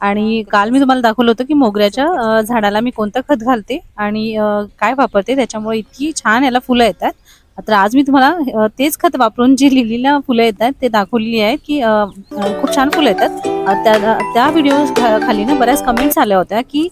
आणि काल मी तुम्हाला दाखवलं होतं की मोगऱ्याच्या झाडाला मी कोणतं खत घालते आणि काय वापरते त्याच्यामुळे इतकी छान याला फुलं येतात. तर आज मी तुम्हाला तेच खत वापरून जी लिहिलेल्या फुलं येतात ते दाखवलेली आहेत की खूप छान फुलं येतात. त्या त्या व्हिडिओ खाली ना बऱ्याच कमेंट्स आल्या होत्या की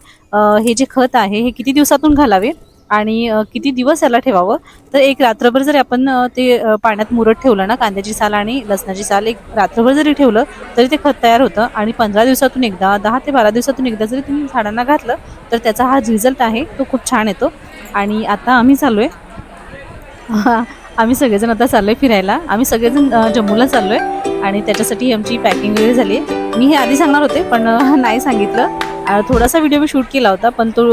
हे जे खत आहे हे किती दिवसातून घालावे? आणि किती दिवस याला ठेवावं? तर एक रात्रभर जरी आपण ते पाण्यात मुरत ठेवलं ना कांद्याची साल आणि लसणाची साल एक रात्रभर जरी ठेवलं तरी ते खत तयार होतं. आणि पंधरा दिवसातून एकदा दहा ते बारा दिवसातून एकदा जरी तुम्ही झाडांना घातलं तर त्याचा हा रिझल्ट आहे तो खूप छान येतो. आणि आता आम्ही चाललो आहे आम्ही सगळेजण आता चाललो आहे फिरायला. आम्ही सगळेजण जम्मूला चाललो आहे आणि त्याच्यासाठी आमची पॅकिंग वगैरे झाली आहे. मी हे आधी सांगणार होते पण नाही सांगितलं. थोडासा व्हिडिओ मी शूट केला होता पण तो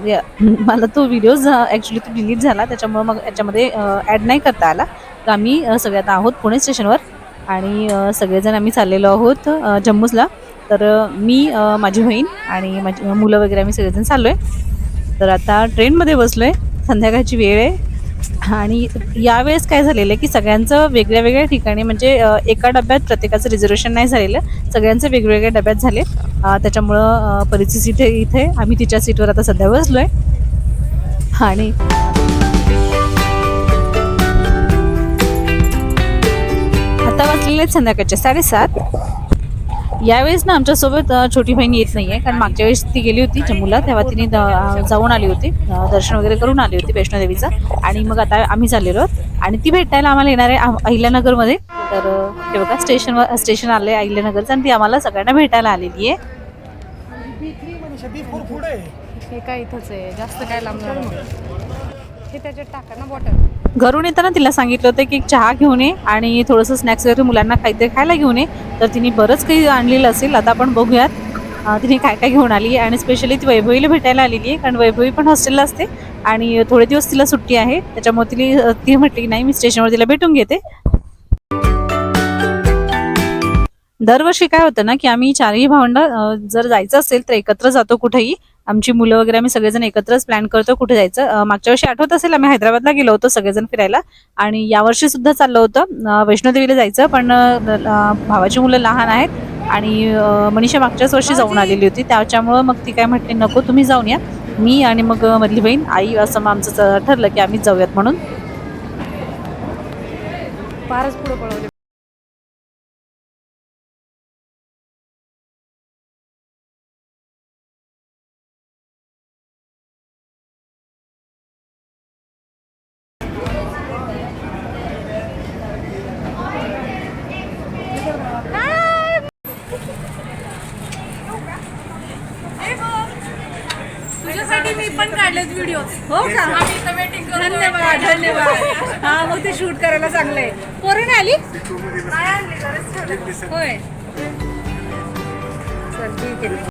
मला तो व्हिडिओज ॲक्च्युली तो डिलीट झाला. त्याच्यामुळे मग याच्यामध्ये ॲड नाही करता आला. तर आम्ही सगळ्यात सगळे आता आहोत पुणे स्टेशनवर आणि सगळेजण आम्ही चाललेलो आहोत जम्मूजला. तर मी माझी बहीण आणि माझी मुलं वगैरे आम्ही सगळेजण चाललो आहे तर आता ट्रेनमध्ये बसलो आहे संध्याकाळची वेळ आहे. आणि यावेळेस काय झालेलं आहे की सगळ्यांचं वेगळ्या वेगळ्या ठिकाणी म्हणजे एका डब्यात प्रत्येकाचं रिझर्वेशन नाही झालेलं सगळ्यांचं वेगवेगळ्या डब्यात झाले. त्याच्यामुळं अ, परीची सीट इथे आम्ही तिच्या सीटवर आता सध्या बसलो आहे आणि आता वाजलेले आहेत संध्याकाळचे साडेसात. यावेळेस ना आमच्यासोबत छोटी बहीण येत नाहीये. कारण मागच्या वेळेस ती गेली होती जम्मूला तेव्हा तिने जाऊन आली होती. दर्शन वगैरे करून आली होती वैष्णोदेवीचं. आणि मग आता आम्ही झालेलो आहोत. आणि ती भेटायला आम्हाला येणार आहे अहिल्यानगरमध्ये. तर हे बघा स्टेशनवर स्टेशन आलं आहे अहिल्यानगरचं आणि ती आम्हाला सगळ्यांना भेटायला आलेली आहे. हे काय इथंच आहे. जास्त काय लांब हे त्याच्यात टाका ना बॉटल घरून येताना तिला सांगितलं होतं की एक चहा घेऊन ये आणि थोडंसं स्नॅक्स वगैरे मुलांना काहीतरी खायला घेऊन ये. तर तिने बरंच काही आणलेलं असेल. आता आपण बघूयात तिने काय काय घेऊन आली आणि स्पेशली ती वैभवीला भेटायला आलेली आहे कारण वैभवी पण हॉस्टेलला असते. आणि थोडे दिवस तिला सुट्टी आहे. त्याच्यामुळे तिने ती म्हटली की नाही मी स्टेशनवर तिला भेटून घेते. दरवर्षी काय होतं ना की आम्ही चारही भावंड जर जायचं असेल तर एकत्र जातो कुठेही. आमची मुलं वगैरे आम्ही सगळेजण एकत्रच प्लॅन करतो कुठे जायचं. मागच्या वर्षी आठवत असेल आम्ही हैदराबादला गेलो होतो सगळेजण फिरायला. आणि यावर्षी सुद्धा चाललं होतं. वैष्णोदेवीला जायचं पण भावाची मुलं लहान आहेत. आणि मनीषा मागच्याच वर्षी जाऊन आलेली होती. त्याच्यामुळं मग ती काय म्हटली नको तुम्ही जाऊन या. मी आणि मग मधली बहीण आई असं मग आमचं ठरलं की आम्ही जाऊयात म्हणून. फारच पुढे पळवले तुझ्यासाठी मी पण काढलेत व्हिडिओ हो का? धन्यवाद धन्यवाद. हा मग ते शूट करायला चांगलंय. पोरं आली? होय. चल ठीक आहे.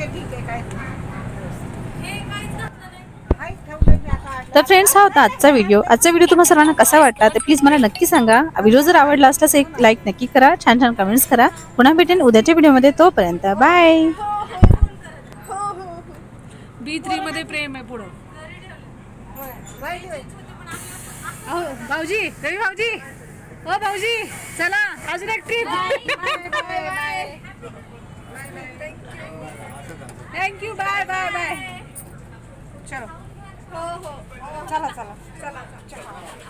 आहे ठीक आहे काय? तर फ्रेंड्स हा होता आजचा व्हिडिओ. आजचा व्हिडिओ तुम्हाला सर्वांना कसा वाटला तर प्लीज मला नक्की सांगा. व्हिडिओ जर आवडला असल्यास एक लाईक नक्की करा छान छान कमेंट्स करा. पुन्हा भेटेन उद्याच्या व्हिडिओमध्ये तोपर्यंत बाय बी थ्री मध्ये प्रेम आहे पुढं. भाऊजी रवी भाऊजी. हो भाऊजी चला अजून एक trip thank you bye bye bye चलो. चला चला. चला चला.